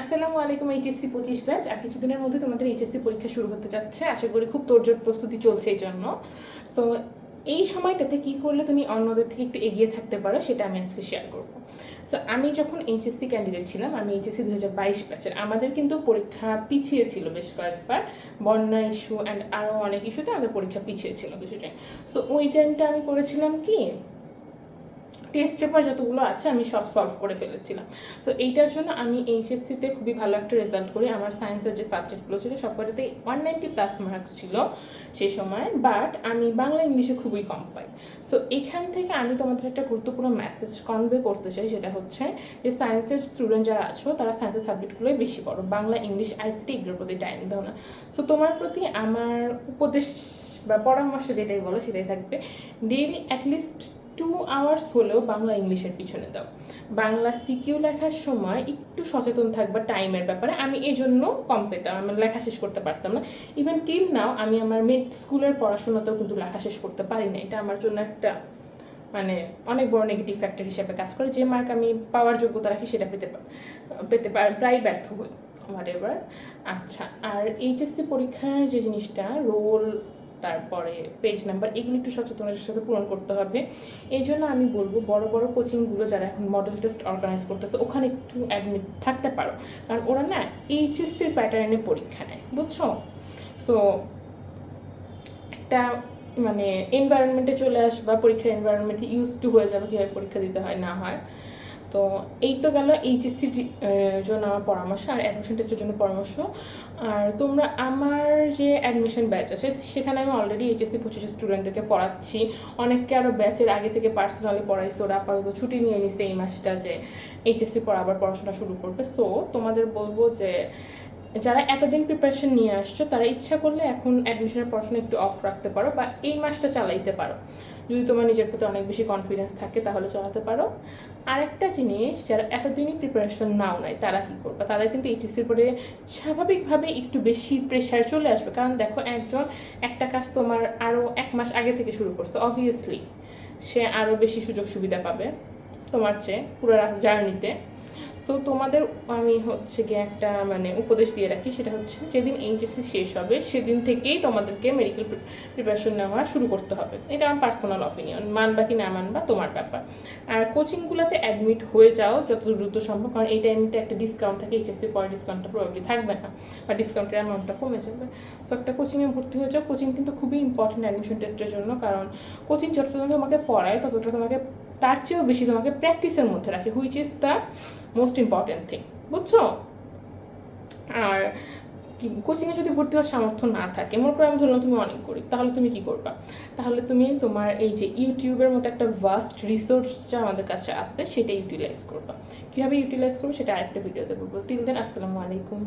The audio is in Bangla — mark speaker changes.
Speaker 1: আসসালামু আলাইকুম এইচএসসি পঁচিশ ব্যাচ। আর কিছুদিনের মধ্যে তোমাদের এইচএসসি পরীক্ষা শুরু হতে যাচ্ছে। আশা করি খুব তোরজোর প্রস্তুতি চলছে এই জন্য। তো এই সময়টাতে কি করলে তুমি অন্যদের থেকে একটু এগিয়ে থাকতে পারো, সেটা আমি আজকে শেয়ার করব। সো আমি যখন এইচএসসি ক্যান্ডিডেট ছিলাম, আমি এইচএসসি দু হাজার বাইশ ব্যাচের। আমাদের কিন্তু পরীক্ষা পিছিয়ে ছিল বেশ কয়েকবার। বন্যা ইস্যু অ্যান্ড আরও অনেক ইস্যুতে আমাদের পরীক্ষা পিছিয়ে ছিল কিছু টাইম সো ওই টাইমটা আমি করেছিলাম কি টেস্ট পেপার যতগুলো আছে আমি সব সলভ করে ফেলেছিলাম। সো এইটার জন্য আমি এইচএসসিতে খুবই ভালো একটা রেজাল্ট করি। আমার সায়েন্সের যে সাবজেক্টগুলো ছিল, সবকটাতেই ওয়ান নাইনটি প্লাস মার্কস ছিল সেই সময়। বাট আমি বাংলা ইংলিশে খুবই কম পাই। সো এখান থেকে আমি তোমাদের একটা গুরুত্বপূর্ণ মেসেজ কনভে করতে চাই। সেটা হচ্ছে যে সায়েন্সের স্টুডেন্ট যারা আছো, তারা সায়েন্সের সাবজেক্টগুলোই বেশি পড়ো। বাংলা ইংলিশ আইসিটি এগুলোর প্রতি টাইম দাও না। সো তোমার প্রতি আমার উপদেশ বা পরামর্শ যেটাই বলো, সেটাই থাকবে। ডেইলি অ্যাটলিস্ট টু আওয়ার্স হলেও বাংলা ইংলিশের পিছনে দাও। বাংলা সিকিউ লেখার সময় একটু সচেতন থাকবা টাইমের ব্যাপারে। আমি এই জন্য কম পেতাম, আমি লেখা শেষ করতে পারতাম না। ইভেন টিল নাও আমি আমার মেড স্কুলের পড়াশোনাতেও কিন্তু লেখা শেষ করতে পারি না। এটা আমার জন্য একটা মানে অনেক বড় নেগেটিভ ফ্যাক্টর হিসেবে কাজ করে। যে মার্ক আমি পাওয়ার যোগ্যতা রাখি সেটা পেতে পেতে পার- প্রায় ব্যর্থ হই। হোয়াট এভার আচ্ছা আর এইচএসসি পরীক্ষার যে জিনিসটা রোল তারপরে পেজ নাম্বার এগুলো একটু সচেতনতার সাথে পূরণ করতে হবে। এই জন্য আমি বলব বড় বড় কোচিংগুলো যারা এখন মডেল টেস্ট অর্গানাইজ করতেছে, ওখানে একটু অ্যাডমিট থাকতে পারো। কারণ ওরা না এইচএসসির প্যাটার্নে পরীক্ষা নেয়, বুঝছ? সো একটা মানে এনভায়রনমেন্টে চলে আসবা, পরীক্ষার এনভায়রনমেন্টে ইউজ টু হয়ে যাবে কীভাবে পরীক্ষা দিতে হয়, না হয়। তো এই তো গেল এইচএসসি জন্য আমার পরামর্শ আর অ্যাডমিশন টেস্টের জন্য পরামর্শ। আর তোমরা আমার যে অ্যাডমিশন ব্যাচ আছে, সেখানে আমি অলরেডি এইচএসসি পঁচিশে স্টুডেন্টদেরকে পড়াচ্ছি। অনেককে আরও ব্যাচের আগে থেকে পার্সোনালি পড়াইছে, ওরা আপাতত ছুটি নিয়ে নিছে এই মাসটা যে এইচএসসি পড়া আবার পড়াশোনা শুরু করবে। সো তোমাদের বলব যে যারা এতদিন প্রিপারেশন নিয়ে আসছো, তারা ইচ্ছা করলে এখন অ্যাডমিশনের পড়াশোনা একটু অফ রাখতে পারো বা এই মাসটা চালাইতে পারো। যদি তোমার নিজের প্রতি অনেক বেশি কনফিডেন্স থাকে, তাহলে চালাতে পারো। আরেকটা জিনিস, যারা এতদিনই প্রিপারেশন নাও নাই, তারা কী করবে? তাদের কিন্তু এইচএসসির পরে স্বাভাবিকভাবে একটু বেশি প্রেশার চলে আসবে। কারণ দেখো, একজন, একটা কাজ তোমার আরও এক মাস আগে থেকে শুরু করছে অবভিয়াসলি সে আরও বেশি সুযোগ সুবিধা পাবে তোমার চেয়ে, পুরো জার্নিতে সো তোমাদের আমি হচ্ছে গিয়ে একটা মানে উপদেশ দিয়ে রাখি, সেটা হচ্ছে যেদিন এইচএসসি শেষ হবে, সেদিন থেকেই তোমাদেরকে মেডিকেল প্রিপারেশন নেওয়া শুরু করতে হবে। এটা আমার পার্সোনাল অপিনিয়ন মানবা কি না মানবা, তোমার ব্যাপার। আর কোচিংগুলোতে অ্যাডমিট হয়ে যাও যত দ্রুত সম্ভব, কারণ এই টাইমটা একটা ডিসকাউন্ট থাকে এইচএসসি পরে ডিসকাউন্টটা প্রবাবলি থাকবে না, বা ডিসকাউন্টের অ্যামাউন্টটা কমে যাবে। সো একটা কোচিংয়ে ভর্তি হয়ে যাও। কোচিং কিন্তু খুবই ইম্পর্টেন্ট অ্যাডমিশন টেস্টের জন্য, কারণ কোচিং যতটা তোমাকে পড়ায়, ততটা তোমাকে তার চেয়েও বেশি তোমাকে প্র্যাকটিসের মধ্যে রাখে which is the most important thing বুঝছ? আর কোচিংয়ে যদি ভর্তি হওয়ার সামর্থ্য না থাকে, মনে করো আমি ধরলাম তুমি অনেক করি, তাহলে তুমি কি করবা? তাহলে তুমি তোমার এই যে ইউটিউবের মতো একটা ভাস্ট রিসোর্স যা আমাদের কাছে আসছে সেটা ইউটিলাইজ করবা। কীভাবে ইউটিলাইজ করব সেটা আরেকটা ভিডিওতে বলব। টিল দেন আসসালামু আলাইকুম।